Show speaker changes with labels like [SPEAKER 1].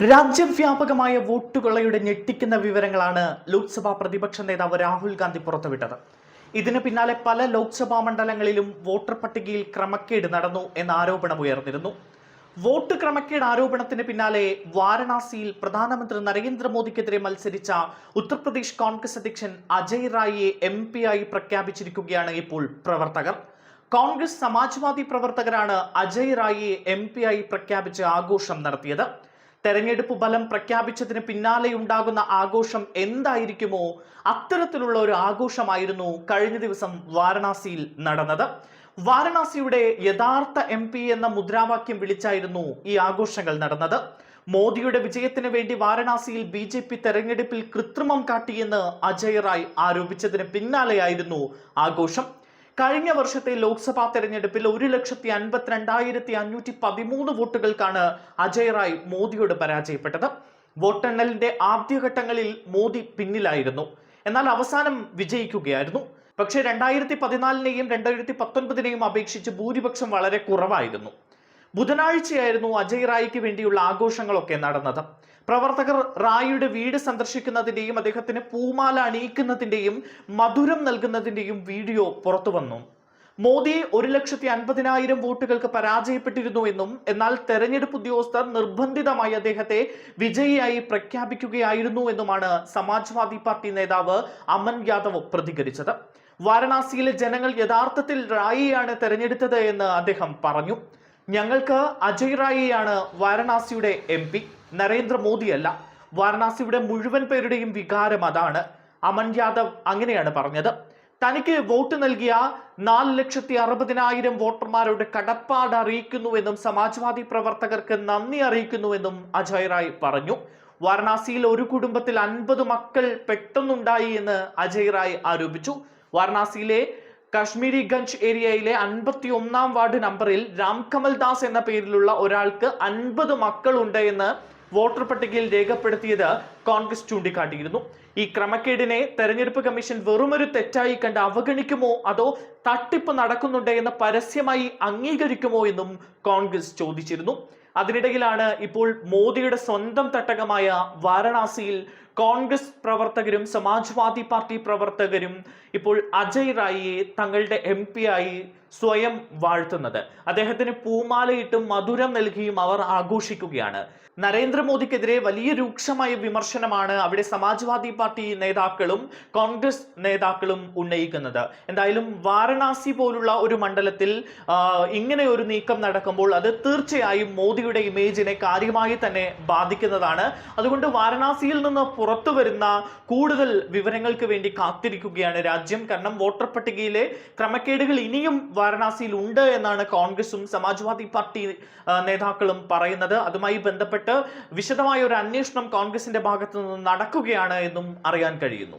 [SPEAKER 1] രാജ്യവ്യാപകമായ വോട്ടുകൊള്ളയുടെ ഞെട്ടിക്കുന്ന വിവരങ്ങളാണ് ലോക്സഭാ പ്രതിപക്ഷ നേതാവ് രാഹുൽ ഗാന്ധി പുറത്തുവിട്ടത്. ഇതിന് പിന്നാലെ പല ലോക്സഭാ മണ്ഡലങ്ങളിലും വോട്ടർ പട്ടികയിൽ ക്രമക്കേട് നടന്നു എന്ന ആരോപണം ഉയർന്നിരുന്നു. വോട്ട് ക്രമക്കേട് ആരോപണത്തിന് പിന്നാലെ വാരണാസിയിൽ പ്രധാനമന്ത്രി നരേന്ദ്രമോദിക്കെതിരെ മത്സരിച്ച ഉത്തർപ്രദേശ് കോൺഗ്രസ് അധ്യക്ഷൻ അജയ് റായിയെ എം പി ആയി പ്രഖ്യാപിച്ചിരിക്കുകയാണ് ഇപ്പോൾ പ്രവർത്തകർ. കോൺഗ്രസ് സമാജ്വാദി പ്രവർത്തകരാണ് അജയ് റായിയെ എം പി ആയി പ്രഖ്യാപിച്ച് ആഘോഷം നടത്തിയത്. തെരഞ്ഞെടുപ്പ് ഫലം പ്രഖ്യാപിച്ചതിന് പിന്നാലെ ഉണ്ടാകുന്ന ആഘോഷം എന്തായിരിക്കുമോ? അത്തരത്തിലുള്ള ഒരു ആഘോഷമായിരുന്നു കഴിഞ്ഞ ദിവസം വാരണാസിയിൽ നടന്നത്. വാരണാസിയുടെ യഥാർത്ഥ എം എന്ന മുദ്രാവാക്യം വിളിച്ചായിരുന്നു ഈ ആഘോഷങ്ങൾ നടന്നത്. മോദിയുടെ വിജയത്തിന് വേണ്ടി വാരണാസിയിൽ ബി ജെ പി തെരഞ്ഞെടുപ്പിൽ കൃത്രിമം കാട്ടിയെന്ന് അജയ് റായ് ആരോപിച്ചതിന് പിന്നാലെയായിരുന്നു ആഘോഷം. കഴിഞ്ഞ വർഷത്തെ ലോക്സഭാ തെരഞ്ഞെടുപ്പിൽ ഒരു ലക്ഷത്തി അൻപത്തിരണ്ടായിരത്തി അഞ്ഞൂറ്റി പതിമൂന്ന് വോട്ടുകൾക്കാണ് അജയ് റായ് മോദിയോട് പരാജയപ്പെട്ടത്. വോട്ടെണ്ണലിന്റെ ആദ്യഘട്ടങ്ങളിൽ മോദി പിന്നിലായിരുന്നു. എന്നാൽ അവസാനം വിജയിക്കുകയായിരുന്നു. പക്ഷേ രണ്ടായിരത്തി പതിനാലിനെയും രണ്ടായിരത്തി പത്തൊൻപതിനെയും അപേക്ഷിച്ച് ഭൂരിപക്ഷം വളരെ കുറവായിരുന്നു. ബുധനാഴ്ചയായിരുന്നു അജയ് റായിക്ക് വേണ്ടിയുള്ള ആഘോഷങ്ങളൊക്കെ നടന്നത്. പ്രവർത്തകർ റായിയുടെ വീട് സന്ദർശിക്കുന്നതിന്റെയും അദ്ദേഹത്തിന് പൂമാല അണിയിക്കുന്നതിന്റെയും മധുരം നൽകുന്നതിന്റെയും വീഡിയോ പുറത്തു വന്നു. മോദി ഒരു ലക്ഷത്തി അൻപതിനായിരം വോട്ടുകൾക്ക് പരാജയപ്പെട്ടിരുന്നു എന്നും എന്നാൽ തെരഞ്ഞെടുപ്പ് ഉദ്യോഗസ്ഥർ നിർബന്ധിതമായി അദ്ദേഹത്തെ വിജയിയായി പ്രഖ്യാപിക്കുകയായിരുന്നു എന്നുമാണ് സമാജ്വാദി പാർട്ടി നേതാവ് അമൻ യാദവ് പ്രതികരിച്ചത്. വാരണാസിയിലെ ജനങ്ങൾ യഥാർത്ഥത്തിൽ റായിയാണ് തെരഞ്ഞെടുത്തത് എന്ന് അദ്ദേഹം പറഞ്ഞു. ഞങ്ങൾക്ക് അജയ് റായിയാണ് വാരണാസിയുടെ എം പി. നരേന്ദ്രമോദിയല്ല. വാരണാസിയുടെ മുഴുവൻ പേരുടെയും വികാരം അതാണ്. അമൻ യാദവ് അങ്ങനെയാണ് പറഞ്ഞത്. തനിക്ക് വോട്ട് നൽകിയ നാല് ലക്ഷത്തി അറുപതിനായിരം വോട്ടർമാരുടെ കടപ്പാട് അറിയിക്കുന്നുവെന്നും സമാജ്വാദി പ്രവർത്തകർക്ക് നന്ദി അറിയിക്കുന്നുവെന്നും അജയ് റായ് പറഞ്ഞു. വാരണാസിയിൽ ഒരു കുടുംബത്തിൽ അൻപത് മക്കൾ പെട്ടെന്നുണ്ടായി എന്ന് അജയ് റായ് ആരോപിച്ചു. വാരണാസിയിലെ കാശ്മീരി ഗഞ്ച് ഏരിയയിലെ അൻപത്തി ഒന്നാം വാർഡ് നമ്പറിൽ രാംകമൽ ദാസ് എന്ന പേരിലുള്ള ഒരാൾക്ക് അൻപത് മക്കളുണ്ട് എന്ന് വോട്ടർ പട്ടികയിൽ രേഖപ്പെടുത്തിയത് കോൺഗ്രസ് ചൂണ്ടിക്കാട്ടിയിരുന്നു. ഈ ക്രമക്കേടിനെ തെരഞ്ഞെടുപ്പ് കമ്മീഷൻ വെറുമൊരു തെറ്റായി കണ്ട് അവഗണിക്കുമോ അതോ തട്ടിപ്പ് നടക്കുന്നുണ്ട് എന്ന് പരസ്യമായി അംഗീകരിക്കുമോ എന്നും കോൺഗ്രസ് ചോദിച്ചിരുന്നു. അതിനിടയിലാണ് ഇപ്പോൾ മോദിയുടെ സ്വന്തം തട്ടകമായ വാരണാസിയിൽ കോൺഗ്രസ് പ്രവർത്തകരും സമാജ്വാദി പാർട്ടി പ്രവർത്തകരും ഇപ്പോൾ അജയ് റായിയെ തങ്ങളുടെ എം ആയി സ്വയം വാഴ്ത്തുന്നത്. അദ്ദേഹത്തിന് പൂമാലയിട്ടും മധുരം നൽകിയും അവർ ആഘോഷിക്കുകയാണ്. നരേന്ദ്രമോദിക്കെതിരെ വലിയ രൂക്ഷമായ വിമർശനമാണ് അവിടെ സമാജ്വാദി പാർട്ടി നേതാക്കളും കോൺഗ്രസ് നേതാക്കളും ഉന്നയിക്കുന്നത്. എന്തായാലും വാരണാസി പോലുള്ള ഒരു മണ്ഡലത്തിൽ ഇങ്ങനെ ഒരു നീക്കം നടക്കുമ്പോൾ അത് തീർച്ചയായും മോദിയുടെ ഇമേജിനെ കാര്യമായി തന്നെ ബാധിക്കുന്നതാണ്. അതുകൊണ്ട് വാരണാസിയിൽ നിന്ന് പുറത്തു വരുന്ന കൂടുതൽ വിവരങ്ങൾക്ക് വേണ്ടി കാത്തിരിക്കുകയാണ് രാജ്യം. കാരണം വോട്ടർ പട്ടികയിലെ ക്രമക്കേടുകൾ ഇനിയും വാരണാസിയിൽ ഉണ്ട് എന്നാണ് കോൺഗ്രസും സമാജ്വാദി പാർട്ടി നേതാക്കളും പറയുന്നത്. അതുമായി ബന്ധപ്പെട്ട് വിശദമായ ഒരു അന്വേഷണം കോൺഗ്രസിന്റെ ഭാഗത്തു നിന്ന് നടക്കുകയാണ് എന്നും അറിയാൻ കഴിയുന്നു.